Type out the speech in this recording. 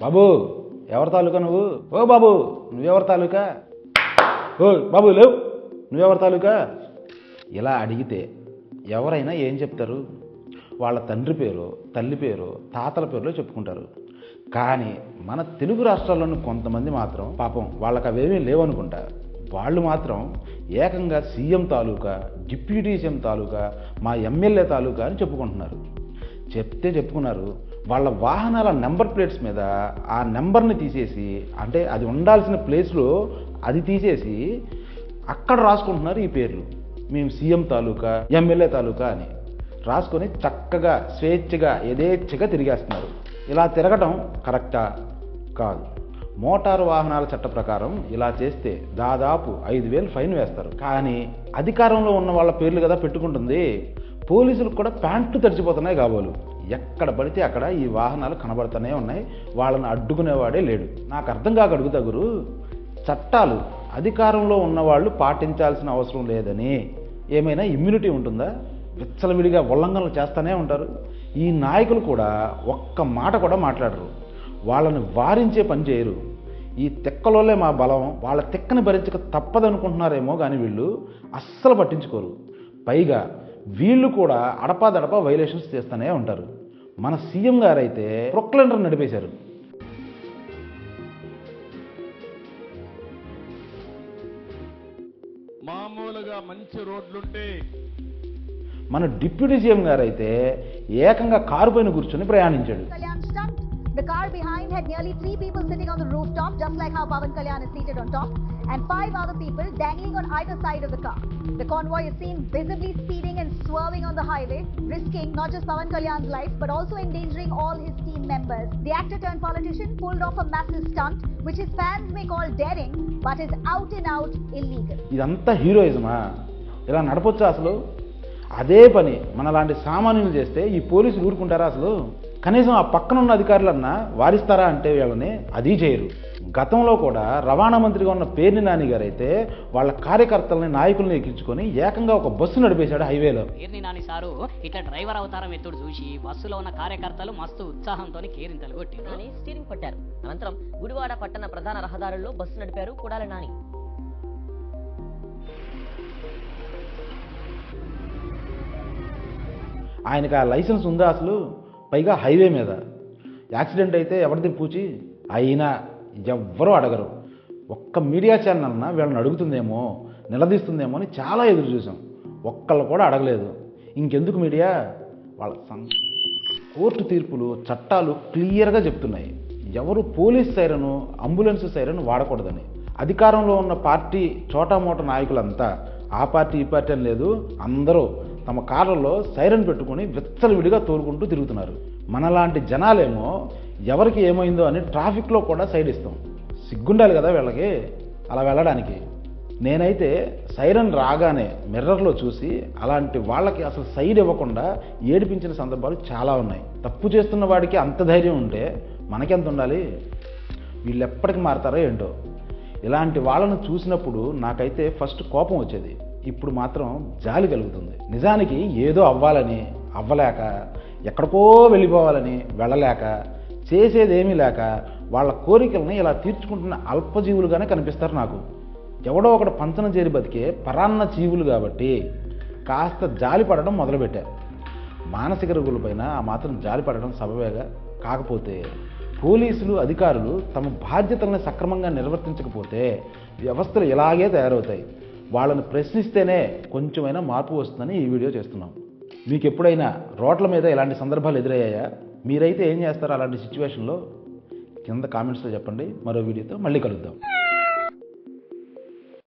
బాబు ఎవరి తాలూకా నువ్వు? ఓ బాబు నువ్వెవరి తాలూకా? ఓ బాబు లేవు. నువ్వెవరి తాలూకా? ఇలా అడిగితే ఎవరైనా ఏం చెప్తారు? వాళ్ళ తండ్రి పేరు తల్లి పేరు తాతల పేరులో చెప్పుకుంటారు. కానీ మన తెలుగు రాష్ట్రాల్లోని కొంతమంది మాత్రం పాపం వాళ్ళకి అవేమీ లేవనుకుంటా. వాళ్ళు మాత్రం ఏకంగా సీఎం తాలూకా డిప్యూటీ సీఎం తాలూకా మా ఎమ్మెల్యే తాలూకా అని చెప్పుకుంటున్నారు. చెప్తే చెప్పుకున్నారు. వాళ్ళ వాహనాల నెంబర్ ప్లేట్స్ మీద ఆ నెంబర్ని తీసేసి అంటే అది ఉండాల్సిన ప్లేస్లో అది తీసేసి అక్కడ రాసుకుంటున్నారు ఈ పేర్లు. మేము సీఎం తాలూకా ఎమ్మెల్యే తాలూకా అని రాసుకొని చక్కగా స్వేచ్ఛగా యథేచ్ఛగా తిరిగేస్తున్నారు. ఇలా తిరగటం కరెక్టా? కాదు. మోటారు వాహనాల చట్ట ప్రకారం ఇలా చేస్తే దాదాపు ఐదు వేలు ఫైన్ వేస్తారు. కానీ అధికారంలో ఉన్న వాళ్ళ పేర్లు కదా పెట్టుకుంటుంది. పోలీసులకు కూడా ప్యాంట్లు తడిచిపోతున్నాయి కాబోలు. ఎక్కడ పడితే అక్కడ ఈ వాహనాలు కనబడుతూనే ఉన్నాయి. వాళ్ళని అడ్డుకునేవాడే లేడు. నాకు అర్థం కాక అడుగుతా గురు చట్టాలు అధికారంలో ఉన్నవాళ్ళు పాటించాల్సిన అవసరం లేదని. ఏమైనా ఇమ్యూనిటీ ఉంటుందా? విచ్చలవిడిగా ఉల్లంఘనలు చేస్తూనే ఉంటారు. ఈ నాయకులు కూడా ఒక్క మాట కూడా మాట్లాడరు. వాళ్ళని వారించే పని చేయరు. ఈ తిక్కలోలే మా బలం. వాళ్ళ తిక్కని భరించక తప్పదనుకుంటున్నారేమో కానీ వీళ్ళు అస్సలు పట్టించుకోరు. పైగా వీళ్ళు కూడా అడపాదడపా వైలేషన్స్ చేస్తూనే ఉంటారు. మన సీఎం గారైతే ప్రొక్లెండర్ నడిపేశారు మామూలుగా మంచి రోడ్లుంటే మన డిప్యూటీ సీఎం గారైతే ఏకంగా కారు పైన కూర్చొని ప్రయాణించాడు. The car behind had nearly three people sitting on the rooftop, just like how Pavan Kalyan is seated on top, and five other people dangling on either side of the car. The convoy is seen visibly speeding and swerving on the highway, risking not just Pavan Kalyan's life but also endangering all his team members. The actor turned politician pulled off a massive stunt, which his fans may call daring, but is out and out illegal. ఇదంతా హీరోయిజమా ఇలా నడపొచ్చా అసలు అదే పని మనలాంటి సామాన్యులు చేస్తే ఈ పోలీసులు ఊరుకుంటారా అసలు కనీసం ఆ పక్కన ఉన్న అధికారులన్నా వారిస్తారా అంటే వీళ్ళని అది చేయరు. గతంలో కూడా రవాణా మంత్రిగా ఉన్న పేర్ని నాని గారు అయితే వాళ్ళ కార్యకర్తలని నాయకుల్ని ఎక్కించుకొని ఏకంగా ఒక బస్సు నడిపేశాడు హైవేలో. పేర్ని నాని సారు ఇట్లా డ్రైవర్ అవతారం ఎత్తుడు చూసి బస్సులో ఉన్న కార్యకర్తలు మస్తు ఉత్సాహంతో కేరింతలు కొట్టిండ్రు నాని స్టీరింగ్ పట్టారు అనంతరం గుడివాడ పట్టణ ప్రధాన రహదారుల్లో బస్సు నడిపారు కొడాలి నాని. ఆయనకి ఆ లైసెన్స్ ఉందా అసలు? పైగా హైవే మీద. యాక్సిడెంట్ అయితే ఎవరిది పూచి? అయినా ఎవ్వరూ అడగరు. ఒక్క మీడియా ఛానల్ అన్న వీళ్ళని అడుగుతుందేమో నిలదీస్తుందేమో అని చాలా ఎదురు చూసాం ఒక్కళ్ళు కూడా అడగలేదు. ఇంకెందుకు మీడియా? వాళ్ళ సం- కోర్టు తీర్పులు చట్టాలు క్లియర్గా చెప్తున్నాయి. ఎవరు పోలీస్ సైరను అంబులెన్స్ సైరను వాడకూడదని. అధికారంలో ఉన్న పార్టీ చోటామోట నాయకులంతా ఆ పార్టీ ఈ పార్టీ అని లేదు అందరూ తమ కార్లలో సైరన్ పెట్టుకొని విచ్చలవిడిగా తోలుకుంటూ తిరుగుతున్నారు. మనలాంటి జనాలేమో ఎవరికి ఏమైందో అని ట్రాఫిక్లో కూడా సైడ్ ఇస్తాం. సిగ్గుండాలి కదా వీళ్ళకి? అలా వెళ్ళడానికి. నేనైతే సైరన్ రాగానే మిర్రర్లో చూసి అలాంటి వాళ్ళకి అసలు సైడ్ ఇవ్వకుండా ఏడిపించిన సందర్భాలు చాలా ఉన్నాయి. తప్పు చేస్తున్న వాడికి అంత ధైర్యం ఉంటే మనకెంత ఉండాలి? వీళ్ళు ఎప్పటికి మారతారో ఏంటో? ఇలాంటి వాళ్ళను చూసినప్పుడు నాకైతే ఫస్ట్ కోపం వచ్చేది. ఇప్పుడు మాత్రం జాలి కలుగుతుంది. నిజానికి ఏదో అవ్వాలని అవ్వలేక ఎక్కడికో వెళ్ళిపోవాలని వెళ్ళలేక చేసేదేమీ లేక వాళ్ళ కోరికల్ని ఇలా తీర్చుకుంటున్న అల్పజీవులుగానే కనిపిస్తారు నాకు. ఎవడో ఒకడు పంచన చేరి బతికే పరాన్న జీవులు కాబట్టి కాస్త జాలి పడడం మొదలుపెట్టారు మానసిక రోగులపైన ఆ మాత్రం జాలి పడడం సబవేగా కాకపోతే పోలీసులు అధికారులు తమ బాధ్యతలను సక్రమంగా నిర్వర్తించకపోతే వ్యవస్థలు ఇలాగే తయారవుతాయి. వాళ్ళని ప్రశ్నిస్తేనే కొంచెమైనా మార్పు వస్తుందని ఈ వీడియో చేస్తున్నాం. మీకు ఎప్పుడైనా రోడ్ల మీద ఇలాంటి సందర్భాలు ఎదురయ్యాయా? మీరైతే ఏం చేస్తారు అలాంటి సిచ్యువేషన్లో? కింద కామెంట్స్లో చెప్పండి. మరో వీడియోతో మళ్ళీ కలుద్దాం.